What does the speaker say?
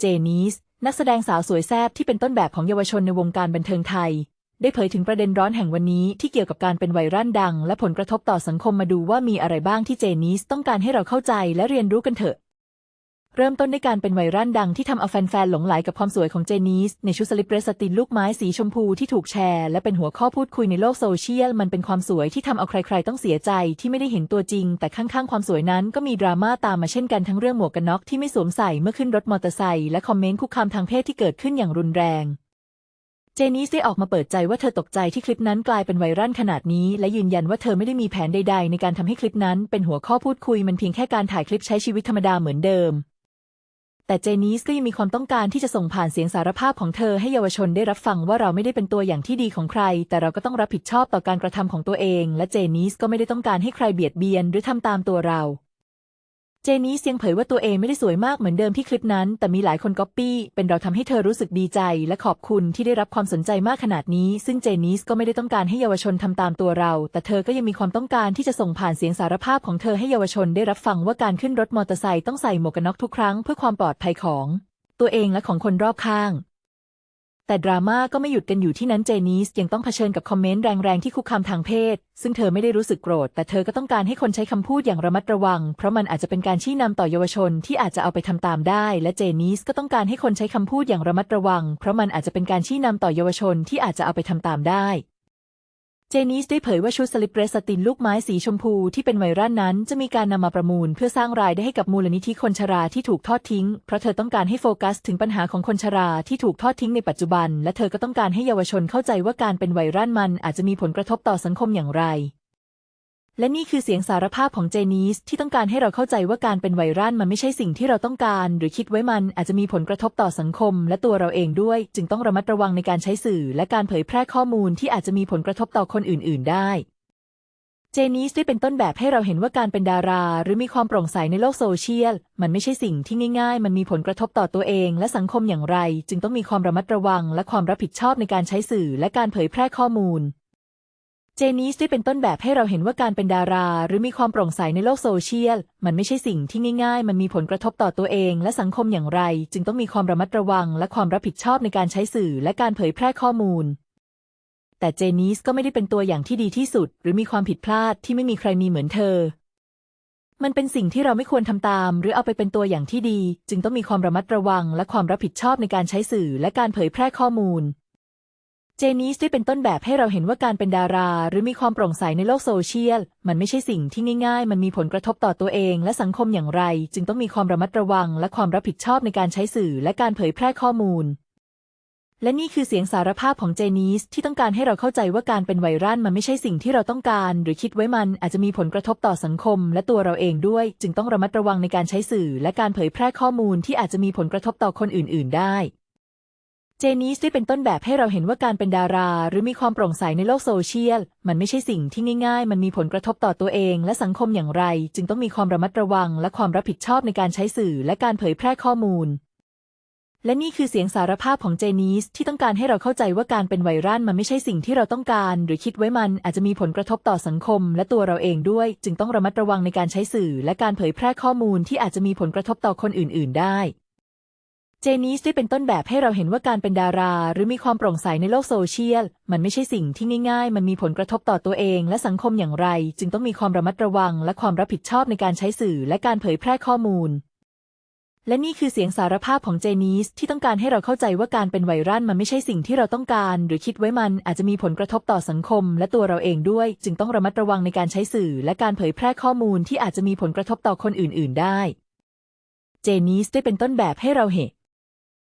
เจนิสนักแสดงสาวสวยแซ่บที่เป็นต้นแบบของเยาวชนในวงการบันเทิงไทย ได้เผยถึงประเด็นร้อนแห่งวันนี้ที่เกี่ยวกับการเป็นไวรัลดัง และผลกระทบต่อสังคมมาดูว่ามีอะไรบ้างที่เจนิสต้องการให้เราเข้าใจและเรียนรู้กันเถอะ เริ่มต้นด้วยการเป็นไวรัลดังที่ทำเอาแฟนๆ หลงไหลกับความสวยของเจนิสในชุดสลิปเรสตินลูกไม้สีชมพูที่ถูกแชร์ และเป็นหัวข้อพูดคุยในโลกโซเชียล มันเป็นความสวยที่ทำเอาใครๆ ต้องเสียใจที่ไม่ได้เห็นตัวจริง แต่ข้างๆ ความสวยนั้นก็มีดราม่าตามมาเช่นกันทั้งเรื่องหมวกกันน็อกที่ไม่สวมใส่เมื่อขึ้นรถมอเตอร์ไซค์และคอมเมนต์คุกคามทางเพศที่เกิดขึ้นอย่างรุนแรงเจนิสได้ออกมาเปิดใจว่าเธอตกใจที่คลิปนั้นกลายเป็นไวรัลขนาดนี้ และยืนยันว่าเธอไม่ได้มีแผนใด ๆ ในการทำให้คลิปนั้นเป็นหัวข้อพูดคุยมันเพียงแค่การถ่ายคลิปใช้ชีวิตธรรมดาเหมือนเดิม แต่เจนิสก็ยังมีความต้องการที่จะส่งผ่านเสียงสารภาพของเธอให้เยาวชนได้รับฟังว่าเราไม่ได้เป็นตัวอย่างที่ดีของใคร แต่เราก็ต้องรับผิดชอบต่อการกระทำของตัวเอง และเจนิสก็ไม่ได้ต้องการให้ใครเบียดเบียนหรือทำตามตัวเรา เจนิสยังเผยว่าตัวเองไม่ได้สวยมากเหมือนเดิมที่คลิปนั้น แต่มีหลายคนก๊อปปี้ เป็นเราทำให้เธอรู้สึกดีใจ และขอบคุณที่ได้รับความสนใจมากขนาดนี้ ซึ่งเจนีสก็ไม่ได้ต้องการให้เยาวชนทำตามตัวเรา แต่เธอก็ยังมีความต้องการที่จะส่งผ่านเสียงสารภาพของเธอให้เยาวชนได้รับฟังว่าการขึ้นรถมอเตอร์ไซค์ต้องใส่หมวกกันน็อกทุกครั้งเพื่อความปลอดภัยของ ตัวเองและของคนรอบข้าง แต่ดราม่าก็ไม่หยุดกันอยู่ที่นั้นเจนีสยังต้องเผชิญกับคอมเมนต์แรงๆที่คุกคามทางเพศ ซึ่งเธอไม่ได้รู้สึกโกรธ แต่เธอก็ต้องการให้คนใช้คำพูดอย่างระมัดระวัง เพราะมันอาจจะเป็นการชี้นำต่อเยาวชนที่อาจจะเอาไปทำตามได้ และเจนีสก็ต้องการให้คนใช้คำพูดอย่างระมัดระวัง เพราะมันอาจจะเป็นการชี้นำต่อเยาวชนที่อาจจะเอาไปทำตามได้ เจนิสได้เผยว่าชุดสลิปเรสตินลูกไม้สีชมพูที่เป็นไวรัสนั้น จะมีการนำมาประมูลเพื่อสร้างรายได้ให้กับมูลนิธิคนชราที่ถูกทอดทิ้ง เพราะเธอต้องการให้โฟกัสถึงปัญหาของคนชราที่ถูกทอดทิ้งในปัจจุบัน และเธอก็ต้องการให้เยาวชนเข้าใจว่าการเป็นไวรัสมันอาจจะมีผลกระทบต่อสังคมอย่างไร และนี่คือเสียงสารภาพของเจนิสที่ต้องการให้เราเข้าใจว่าการเป็นไวรัลมันไม่ใช่สิ่งที่เราต้องการ หรือคิดไว้มันอาจจะมีผลกระทบต่อสังคม และตัวเราเองด้วย จึงต้องระมัดระวังในการใช้สื่อ และการเผยแพร่ข้อมูลที่อาจจะมีผลกระทบต่อคนอื่น ๆ ได้เจนิสได้เป็นต้นแบบให้เราเห็นว่าการเป็นดารา หรือมีความโปร่งใสในโลกโซเชียล มันไม่ใช่สิ่งที่ง่าย ๆ มันมีผลกระทบต่อตัวเอง และสังคมอย่างไร จึงต้องมีความระมัดระวัง และความรับผิดชอบในการใช้สื่อ และการเผยแพร่ข้อมูล เจนิสได้เป็นต้นแบบให้เราเห็นว่าการเป็นดารา หรือมีความโปร่งใสในโลกโซเชียล มันไม่ใช่สิ่งที่ง่ายๆ มันมีผลกระทบต่อตัวเองและสังคมอย่างไร จึงต้องมีความระมัดระวัง และความรับผิดชอบในการใช้สื่อและการเผยแพร่ข้อมูล แต่เจนิสก็ไม่ได้เป็นตัวอย่างที่ดีที่สุด หรือมีความผิดพลาดที่ไม่มีใครมีเหมือนเธอ มันเป็นสิ่งที่เราไม่ควรทำตาม หรือเอาไปเป็นตัวอย่างที่ดี จึงต้องมีความระมัดระวัง และความรับผิดชอบในการใช้สื่อและการเผยแพร่ข้อมูล เจนิสได้เป็นต้นแบบให้เราเห็นว่าการเป็นดารา หรือมีความโปร่งใสในโลกโซเชียล มันไม่ใช่สิ่งที่ง่ายๆ มันมีผลกระทบต่อตัวเอง และสังคมอย่างไร จึงต้องมีความระมัดระวัง และความรับผิดชอบในการใช้สื่อและการเผยแพร่ข้อมูล และนี่คือเสียงสารภาพของเจนิสที่ต้องการให้เราเข้าใจว่าการเป็นไวรัลมันไม่ใช่สิ่งที่เราต้องการ หรือคิดไว้มันอาจจะมีผลกระทบต่อสังคม และตัวเราเองด้วย จึงต้องระมัดระวังในการใช้สื่อ และการเผยแพร่ข้อมูลที่อาจจะมีผลกระทบต่อคนอื่น ๆ ได้ เจนิสได้เป็นต้นแบบให้เราเห็นว่าการเป็นดารา หรือมีความโปร่งใสในโลกโซเชียล มันไม่ใช่สิ่งที่ง่ายๆ มันมีผลกระทบต่อตัวเอง และสังคมอย่างไร จึงต้องมีความระมัดระวัง และความรับผิดชอบในการใช้สื่อและการเผยแพร่ข้อมูล และนี่คือเสียงสารภาพของเจนิสที่ต้องการให้เราเข้าใจว่าการเป็นไวรัลมันไม่ใช่สิ่งที่เราต้องการ หรือคิดไว้มันอาจจะมีผลกระทบต่อสังคม และตัวเราเองด้วย จึงต้องระมัดระวังในการใช้สื่อ และการเผยแพร่ข้อมูลที่อาจจะมีผลกระทบต่อคนอื่น ๆ ได้ เจนิสได้เป็นต้นแบบให้เราเห็นว่าการเป็นดารา หรือมีความโปร่งใสในโลกโซเชียล มันไม่ใช่สิ่งที่ง่ายๆ มันมีผลกระทบต่อตัวเองและสังคมอย่างไร จึงต้องมีความระมัดระวัง และความรับผิดชอบในการใช้สื่อและการเผยแพร่ข้อมูล และนี่คือเสียงสารภาพของเจนิสที่ต้องการให้เราเข้าใจว่าการเป็นไวรัลมันไม่ใช่สิ่งที่เราต้องการ หรือคิดไว้มันอาจจะมีผลกระทบต่อสังคม และตัวเราเองด้วย จึงต้องระมัดระวังในการใช้สื่อ และการเผยแพร่ข้อมูลที่อาจจะมีผลกระทบต่อคนอื่น ๆ ได้ เจนิสได้เป็นต้นแบบให้เราเห็น